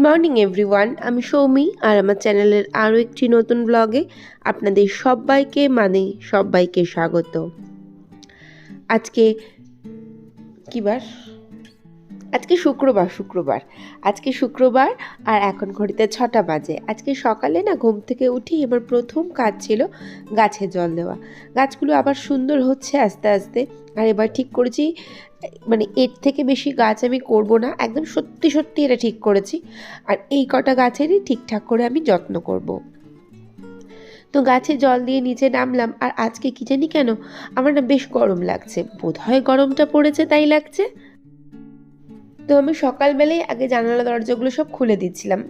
Good morning everyone আমি সৌমি আর আমার চ্যানেলের আরও একটি নতুন ব্লগে আপনাদের সবাইকে মানে সবাইকে স্বাগত। আজকে কী বার? আজকে শুক্রবার শুক্রবার। আজকে শুক্রবার আর এখন ঘড়িতে ছটা বাজে। আজকে সকালে না ঘুম থেকে উঠি আমার প্রথম কাজ ছিল গাছে জল দেওয়া। গাছগুলো আবার সুন্দর হচ্ছে আস্তে আস্তে। আর এবার ঠিক করেছি মানে এর থেকে বেশি গাছ আমি করব না। একদম সত্যি সত্যি এটা ঠিক করেছি। আর এই কটা গাছেরই ঠিকঠাক করে আমি যত্ন করব। তো গাছে জল দিয়ে নিচে নামলাম, আর আজকে কি জানি কেন আমার না বেশ গরম লাগছে। বোধহয় গরমটা পড়েছে তাই লাগছে। তো আমি সকালবেলায় আগে জানালা দরজাগুলো সব খুলে দিচ্ছিলাম।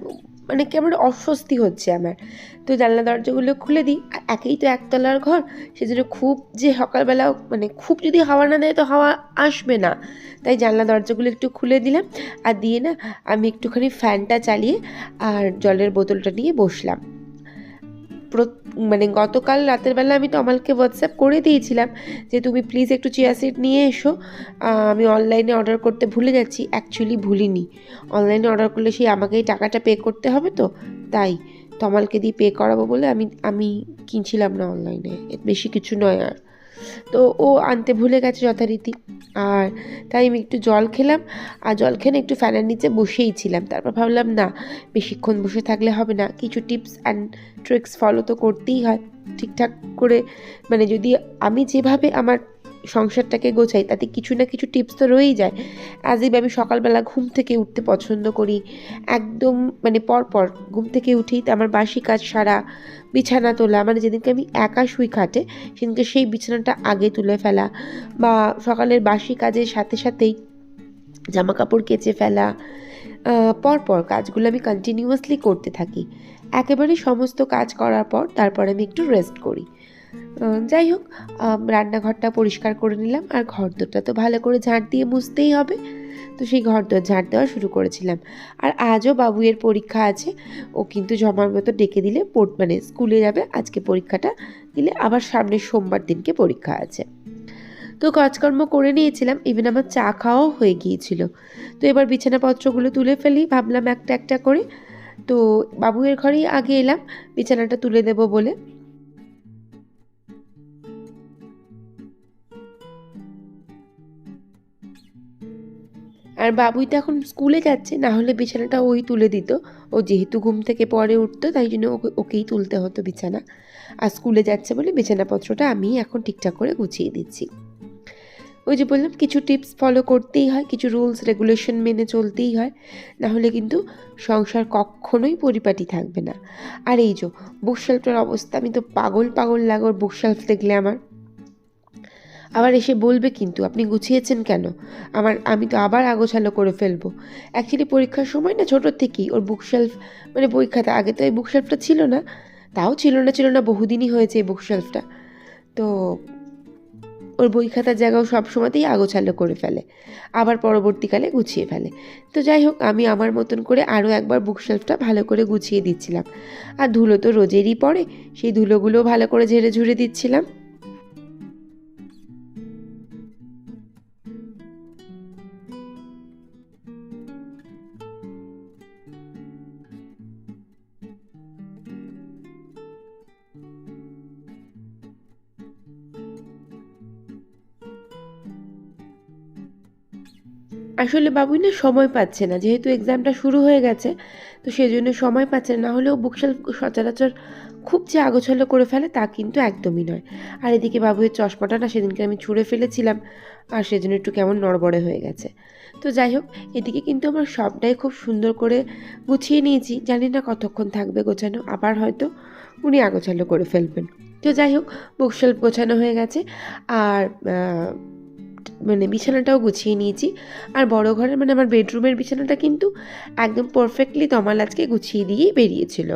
মানে কেমন অস্বস্তি হচ্ছে আমার। তো জানলা দরজাগুলো খুলে দিই, আর একেই তো একতলার ঘর সেজন্য খুব যে সকালবেলা মানে খুব যদি হাওয়া না দেয় তো হাওয়া আসবে না। তাই জানলা দরজাগুলো একটু খুলে দিলাম, আর দিয়ে না আমি একটুখানি ফ্যানটা চালিয়ে আর জলের বোতলটা নিয়ে বসলাম। মানে গতকাল রাতের বেলা আমি তমালকে হোয়াটসঅ্যাপ করে দিয়েছিলাম যে তুমি প্লিজ একটু চিয়া সিট নিয়ে এসো। আমি অনলাইনে অর্ডার করতে ভুলে যাচ্ছি অ্যাকচুয়ালি ভুলিনি। অনলাইনে অর্ডার করলে সেই আমাকেই টাকাটা পে করতে হবে তো? তাই তমালকে দিয়ে পে করাবো বলে আমি আমি কিনছিলাম না অনলাইনে বেশি কিছু নয় আর। তো ও আনতে ভুলে গেছে যথারীতি। আর তাই আমি একটু জল খেলাম, আর জল খেলে একটু ফ্যানের নিচে বসেই ছিলাম। তারপর ভাবলাম, না, বেশিক্ষণ বসে থাকলে হবে না। কিছু টিপস অ্যান্ড ট্রিক্স ফলো তো করতেই হয়। ঠিকঠাক করে মানে যদি আমি যেভাবে আমার সংসারটাকে গোছাই, তাতে কিছু না কিছু টিপস তো রয়েই যায়। অ্যাজ ইভ আমি সকালবেলা ঘুম থেকে উঠতে পছন্দ করি। একদম মানে পরপর ঘুম থেকে উঠেই আমার বাসি কাজ সারা, বিছানা তোলা মানে যেদিনকে আমি একা শুই খাটে, সেদিনকে সেই বিছানাটা আগে তুলে ফেলা। বা সকালের বাসি কাজের সাথে সাথেই জামা কাপড় কেচে ফেলা পরপর কাজগুলো আমি কন্টিনিউয়াসলি করতে থাকি। একেবারে সমস্ত কাজ করার পর, তারপর আমি একটু রেস্ট করি। যাই হোক রান্নাঘরটা পরিষ্কার করে নিলাম, আর ঘর ঘরদোরটা তো ভালো করে ঝাঁট দিয়ে মুছতেই হবে। তো সেই ঘরদোর ঝাঁট দেওয়া শুরু করেছিলাম। আর আজও বাবুয়ের পরীক্ষা আছে, ও কিন্তু জমার মতো ডেকে দিলে পোর্ট মানে স্কুলে যাবে, আজকে পরীক্ষাটা দিলে আবার সামনের সোমবার দিনকে পরীক্ষা আছে। তো কাজকর্ম করে নিয়েছিলাম ইভেন আমার চা খাওয়াও হয়ে গিয়েছিল। তো এবার বিছানাপত্রগুলো তুলে ফেলি, ভাবলাম একটা একটা করে। তো বাবুয়ের ঘরেই আগে এলাম, বিছানাটা তুলে দেব বলে। আর বাবুই তো এখন স্কুলে যাচ্ছে, না হলে বিছানাটা ওই তুলে দিত। ও যেহেতু ঘুম থেকে পরে উঠতো, তাই জন্য ওকে, ওকেই তুলতে হতো বিছানা। আর স্কুলে যাচ্ছে বলে বিছানাপত্রটা আমি এখন ঠিকঠাক করে গুছিয়ে দিচ্ছি। ওই যে বললাম, কিছু টিপস ফলো করতেই হয়, কিছু রুলস, রেগুলেশন মেনে চলতেই হয়। না হলে কিন্তু সংসার কখনোই পরিপাটি থাকবে না। আর এই যে, বুকশেলফটার অবস্থা, আমি তো পাগল পাগল লাগোর বুকশেলফ দেখলে আমার। আবার এসে বলবে কিন্তু, আপনি গুছিয়েছেন কেন? আমার, আমি তো আবার আগোছালো করে ফেলব। অ্যাকচুয়ালি পরীক্ষার সময় না ছোটোর থেকেই ওর বুকশেলফ মানে বই খাতা আগে তো এই বুকশেলফটা ছিল না, তাও ছিল না ছিল না, বহুদিনই হয়েছে এই বুকশেলফটা তো ওর বই খাতার জায়গাও সব সময়তেই আগোছালো করে ফেলে, আবার পরবর্তীকালে গুছিয়ে ফেলে। তো যাই হোক, আমি আমার মতন করে আরও একবার বুকশেলফটা ভালো করে গুছিয়ে দিচ্ছিলাম। আর ধুলো তো রোজেরই পড়ে, সেই ধুলোগুলো ভালো করে ঝেড়ে ঝুড়ে দিচ্ছিলাম। আসলে বাবুই না সময় পাচ্ছে না, যেহেতু এক্সামটা শুরু হয়ে গেছে, তো সেই জন্য সময় পাচ্ছে না হলেও বুকশেল সচরাচর খুব যে আগোছালো করে ফেলে তা কিন্তু একদমই নয়। আর এদিকে বাবুয়ের চশমাটা না সেদিনকে আমি ছুঁড়ে ফেলেছিলাম, আর সেজন্য একটু কেমন নড়বড়ে হয়ে গেছে। তো যাই হোক, এদিকে কিন্তু আমার সবটাই খুব সুন্দর করে গুছিয়ে নিয়েছি, জানি না কতক্ষণ থাকবে গোছানো, আবার হয়তো উনি আগোছালো করে ফেলবেন। তো যাই হোক বুকশেল্ফ গোছানো হয়ে গেছে, আর মানে বিছানাটাও গুছিয়ে নিয়েছি। আর বড় ঘরের মানে আমার বেডরুমের বিছানাটা কিন্তু একদম পারফেক্টলি তমাল আজকে গুছিয়ে দিয়েই বেরিয়েছিল।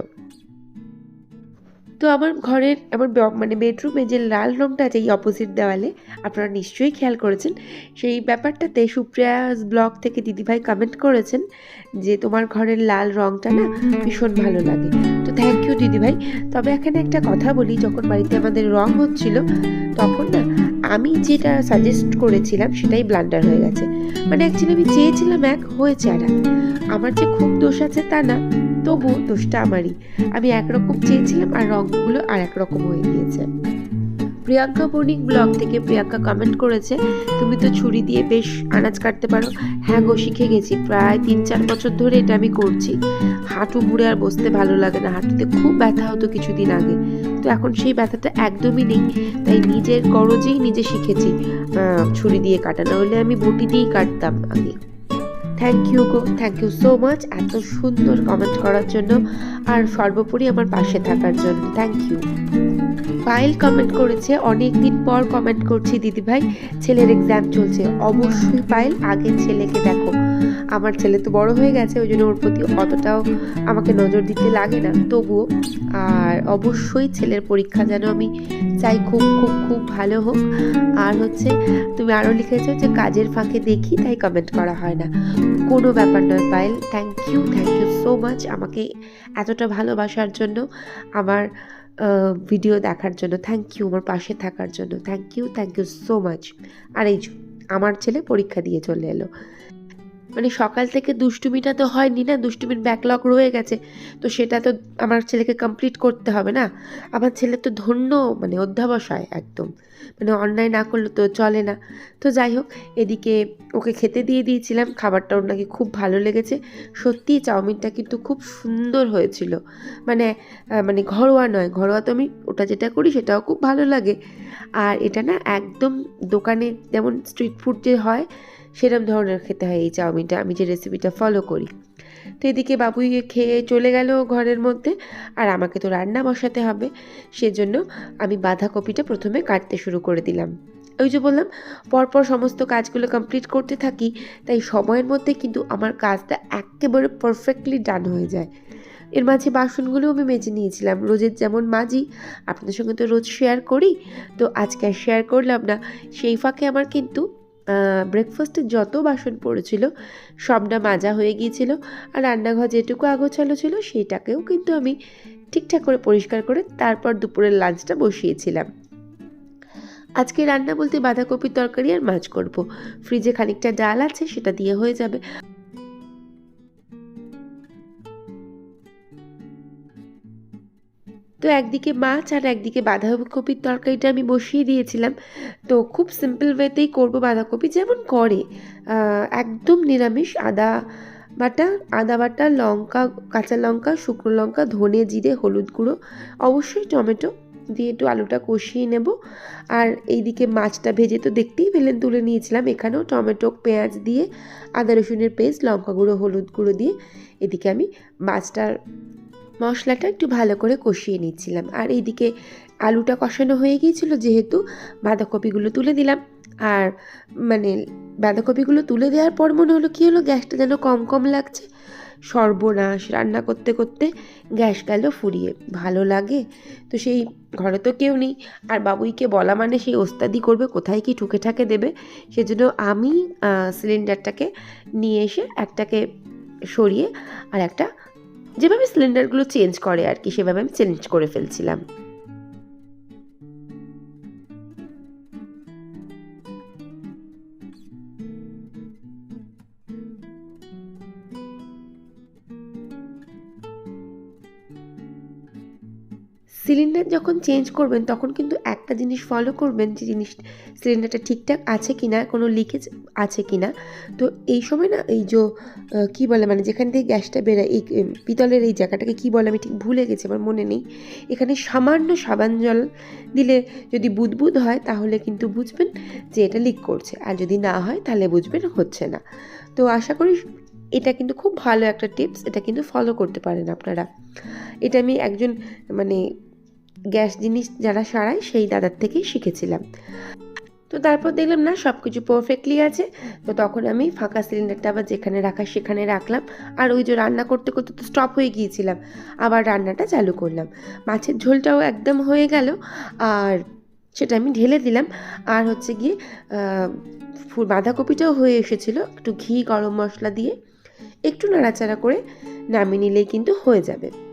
তো আমার ঘরের আমার মানে বেডরুমে যে লাল রঙটা আছে এই অপোজিট দেওয়ালে, আপনারা নিশ্চয়ই খেয়াল করেছেন, সেই ব্যাপারটাতে সুপ্রিয়াস ব্লগ থেকে দিদিভাই কমেন্ট করেছেন যে তোমার ঘরের লাল রঙটা না ভীষণ ভালো লাগে। তো থ্যাংক ইউ দিদিভাই। তবে এখানে একটা কথা বলি, যখন বাড়িতে আমাদের রং হচ্ছিল, তখন না আমি যেটা সাজেস্ট করেছিলাম সেটাই ব্লান্ডার হয়ে গেছে। মানে অ্যাকচুয়ালি আমি চেয়েছিলাম এক, হয়েছে আর আমার যে খুব দোষ আছে তা না। তবুও দোষটা আমারই। আমি একরকম চেয়েছিলাম আর রঙগুলো আর একরকম হয়ে গিয়েছে। প্রিয়াঙ্কা বণিক ব্লগ থেকে প্রিয়াঙ্কা কমেন্ট করেছে, তুমি তো ছুরি দিয়ে বেশ আনাজ কাটতে পারো। হ্যাঁ গো, শিখে গেছি। প্রায় তিন চার বছর ধরে এটা আমি করছি। হাঁটু মুড়ে আর বসতে ভালো লাগে না। হাঁটুতে খুব ব্যথা হতো কিছুদিন আগে। তো এখন সেই ব্যথাটা একদমই নেই। তাই নিজের গরজেই নিজে শিখেছি ছুরি দিয়ে কাটানো হলে আমি বটি দিয়েই কাটতাম আগে। থ্যাংক ইউ গো। থ্যাংক ইউ সো মাচ এত সুন্দর কমেন্ট করার জন্য। আর সর্বোপরি আমার পাশে থাকার জন্য। থ্যাংক ইউ পায়েল কমেন্ট করেছে। অনেক দিন পর কমেন্ট করছি দিদিভাই। ছেলের এক্সাম চলছে। অবশ্যই পায়েল আগে ছেলেকে দেখো। আমার ছেলে তো বড় হয়ে গেছে, ওই জন্য ওর প্রতি অতটাও আমাকে নজর দিতে লাগে না। তবুও, আর অবশ্যই ছেলের পরীক্ষা যেন আমি চাই খুব খুব খুব ভালো হোক। আর হচ্ছে, তুমি আরও লিখেছো যে কাজের ফাঁকে দেখি, তাই কমেন্ট করা হয় না। কোনো ব্যাপার নয়, Payel. Thank you thank you so much আমাকে এতটা ভালোবাসার জন্য, আমার ভিডিও দেখার জন্য। থ্যাংক ইউ আমার পাশে থাকার জন্য। Thank you thank you so much আর এই আমার ছেলে পরীক্ষা দিয়ে চলে এলো। মানে সকাল থেকে দুষ্টুমিটা তো হয়নি না, দুষ্টুমির ব্যাকলগ রয়ে গেছে। তো সেটা তো আমার ছেলেকে কমপ্লিট করতে হবে না। আমার ছেলে তো ধন্য মানে অধ্যাবসায় একদম। মানে অন্যায় না করলে তো চলে না। তো যাই হোক, এদিকে ওকে খেতে দিয়ে দিয়েছিলাম, খাবারটা ওর নাকি খুব ভালো লেগেছে। সত্যিই চাউমিনটা কিন্তু খুব সুন্দর হয়েছিল। মানে মানে ঘরোয়া নয়, ঘরোয়া তো আমি ওটা যেটা করি সেটাও খুব ভালো লাগে। আর এটা না একদম দোকানে যেমন স্ট্রিট ফুড যে হয় সেরকম ধরনের খেতে হয় এই চাউমিনটা। আমি যে রেসিপিটা ফলো করি। তো এদিকে বাবুই খেয়ে চলে গেল ঘরের মধ্যে। আর আমাকে তো রান্না বসাতে হবে। সেজন্য আমি বাঁধাকপিটা প্রথমে কাটতে শুরু করে দিলাম। ওই যে বললাম, পরপর সমস্ত কাজগুলো কমপ্লিট করতে থাকি, তাই সময়ের মধ্যে কিন্তু আমার কাজটা একেবারে পারফেক্টলি ডান হয়ে যায়। এর মাঝে বাসনগুলো আমি মেজে নিয়েছিলাম। রোজের যেমন মাজি, আপনাদের সঙ্গে তো রোজ শেয়ার করি। তো আজকে আর শেয়ার করলাম না। সেই ফাঁকে আমার কিন্তু ব্রেকফাস্টে যত বাসন পড়েছিল, সবটা মাজা হয়ে গিয়েছিল আর রান্নাঘর যেটুকু আগোছালো ছিল সেইটাকেও কিন্তু আমি ঠিকঠাক করে পরিষ্কার করে তারপর দুপুরের লাঞ্চটা বসিয়েছিলাম। আজকে রান্না বলতে বাঁধাকপির তরকারি আর মাছ করব। ফ্রিজে খানিকটা ডাল আছে, সেটা দিয়ে হয়ে যাবে। তো একদিকে মাছ আর একদিকে বাঁধাকপির তরকারিটা আমি বসিয়ে দিয়েছিলাম। তো খুব সিম্পল ওয়েতেই করব বাঁধাকপি। যেমন করে একদম নিরামিষ আদা বাটা আদা বাটা, লঙ্কা, কাঁচা লঙ্কা, শুকনো লঙ্কা, ধনে জিরে, হলুদ গুঁড়ো, অবশ্যই টমেটো দিয়ে একটু আলুটা কষিয়ে নেব। আর এইদিকে মাছটা ভেজে তো দেখতেই পেলেন, তুলে নিয়েছিলাম এখানেও টমেটো, পেঁয়াজ দিয়ে, আদা রসুনের পেস্ট লঙ্কা গুঁড়ো, হলুদ গুঁড়ো দিয়ে। এদিকে আমি মাছটার মশলাটা একটু ভালো করে কষিয়ে নিচ্ছিলাম। আর এইদিকে আলুটা কষানো হয়ে গিয়েছিল যেহেতু বাঁধাকপিগুলো তুলে দিলাম। আর মানে বাঁধাকপিগুলো তুলে দেওয়ার পর মনে হলো কী হলো, গ্যাসটা যেন কম কম লাগছে। সর্বনাশ রান্না করতে করতে গ্যাস গেল ফুরিয়ে। ভালো লাগে? তো সেই ঘরে তো কেউ নেই। আর বাবুইকে বলা মানে সেই ওস্তাদি করবে, কোথায় কি ঠুকে ঠাকে দেবে? সেজন্য আমি সিলিন্ডারটাকে নিয়ে এসে একটাকে সরিয়ে আর একটা যেভাবে সিলিন্ডারগুলো চেঞ্জ করে আর কি সেভাবে আমি চেঞ্জ করে ফেলছিলাম। সিলিন্ডার যখন চেঞ্জ করবেন, তখন কিন্তু একটা জিনিস ফলো করবেন যে জিনিস সিলিন্ডারটা ঠিকঠাক আছে কি না কোনো লিকেজ আছে কি না তো এই সময় না, এই যে কী বলে মানে যেখান থেকে গ্যাসটা বেরোয়, এই পিতলের এই জায়গাটাকে কী বলে আমি ঠিক ভুলে গেছি, আমার মনে নেই। এখানে সামান্য সাবান জল দিলে যদি বুদবুদ হয়, তাহলে কিন্তু বুঝবেন যে এটা লিক করছে। আর যদি না হয়, তাহলে বুঝবেন হচ্ছে না। তো আশা করি এটা কিন্তু খুব ভালো একটা টিপস এটা কিন্তু ফলো করতে পারেন আপনারা। এটা আমি একজন মানে গ্যাস জিনিস যারা সারায় সেই দাদার থেকেই শিখেছিলাম। তো তারপর দেখলাম, না সব কিছু পারফেক্টলি আছে। তো তখন আমি ফাঁকা সিলিন্ডারটা আবার যেখানে রাখা সেখানে রাখলাম। আর ওই যে রান্না করতে করতে তো স্টপ হয়ে গিয়েছিলাম। আবার রান্নাটা চালু করলাম। মাছের ঝোলটাও একদম হয়ে গেল। আর সেটা আমি ঢেলে দিলাম। আর হচ্ছে গিয়ে ফুল বাঁধাকপিটাও হয়ে এসেছিল। একটু ঘি, গরম মশলা দিয়ে একটু নাড়াচাড়া করে নামিয়ে নিলেই কিন্তু হয়ে যাবে।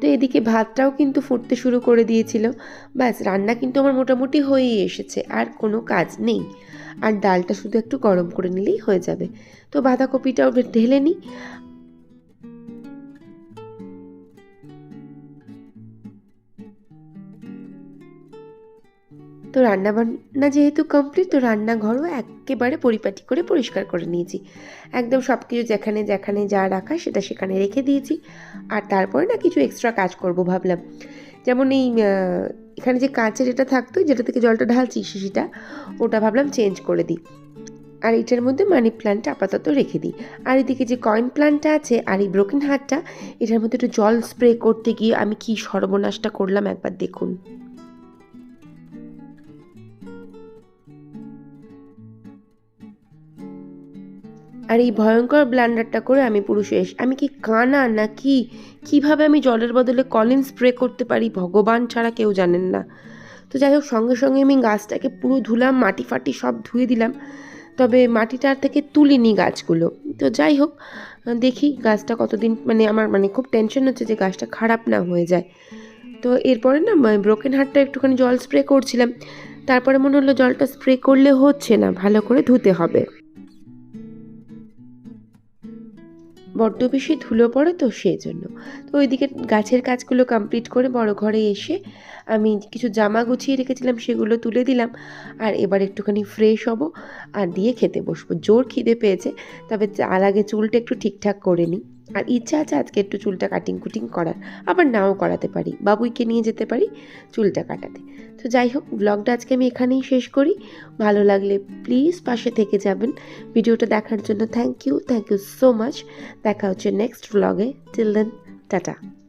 তো এদিকে ভাতটাও কিন্তু ফুটতে শুরু করে দিয়েছিল। ব্যাস, রান্না কিন্তু আমার মোটামুটি হয়েই এসেছে, আর কোনো কাজ নেই। আর ডালটা শুধু একটু গরম করে নিলেই হয়ে যাবে। তো বাঁধাকপিটাও ঢেলে নিই। তো রান্নাবান্না যেহেতু কমপ্লিট তো রান্নাঘরও একেবারে পরিপাটি করে পরিষ্কার করে নিয়েছি। একদম সব কিছু যেখানে যেখানে যা রাখা সেটা সেখানে রেখে দিয়েছি। আর তারপরে না কিছু এক্সট্রা কাজ করব ভাবলাম। যেমন এই এখানে যে কাঁচের এটা থাকতো, যেটা থেকে জলটা ঢালছি শিশিটা ওটা ভাবলাম চেঞ্জ করে দিই। আর এটার মধ্যে মানি প্ল্যান্টটা আপাতত রেখে দিই। আর এদিকে যে কয়েন প্ল্যান্টটা আছে আর এই ব্রোকেন হার্টটা এটার মধ্যে একটু জল স্প্রে করতে গিয়ে আমি কি সর্বনাশটা করলাম একবার দেখুন। আর এই ভয়ঙ্কর ব্ল্যান্ডারটা করে আমি পুরো শেষ আমি কি কানা না কি কীভাবে আমি জলের বদলে কলিন স্প্রে করতে পারি? ভগবান ছাড়া কেউ জানেন না। তো যাই হোক, সঙ্গে সঙ্গে আমি গাছটাকে পুরো ধুলাম মাটি ফাটি সব ধুয়ে দিলাম। তবে মাটিটার থেকে তুলিনি গাছগুলো। তো যাই হোক, দেখি গাছটা কতদিন মানে আমার মানে খুব টেনশন হচ্ছে যে গাছটা খারাপ না হয়ে যায়। তো এরপরে না ব্রোকেন হার্টটা একটুখানি জল স্প্রে করছিলাম। তারপরে মনে হলো জলটা স্প্রে করলে হচ্ছে না, ভালো করে ধুতে হবে। বড্ড বেশি ধুলো পড়ে তো সেই জন্য তো ওইদিকে গাছের কাজগুলো কমপ্লিট করে বড় ঘরে এসে আমি কিছু জামা গুছিয়ে রেখেছিলাম, সেগুলো তুলে দিলাম। আর এবার একটুখানি ফ্রেশ হব আর দিয়ে খেতে বসবো। জোর খিদে পেয়েছে, তবে আর আগে চুলটা একটু ঠিকঠাক করে নিই। আর ইচ্ছা আছে আজকে একটু চুলটা কাটিং কুটিং করার, আবার নাও করাতে পারি, বাবুইকে নিয়ে যেতে পারি চুলটা কাটাতে। তো যাই হোক ব্লগটা আজকে আমি এখানেই শেষ করি। ভালো লাগলে প্লিজ পাশে থেকে যাবেন। ভিডিওটা দেখার জন্য thank you thank you so much দেখা হচ্ছে নেক্সট ব্লগে টিল দেন টাটা।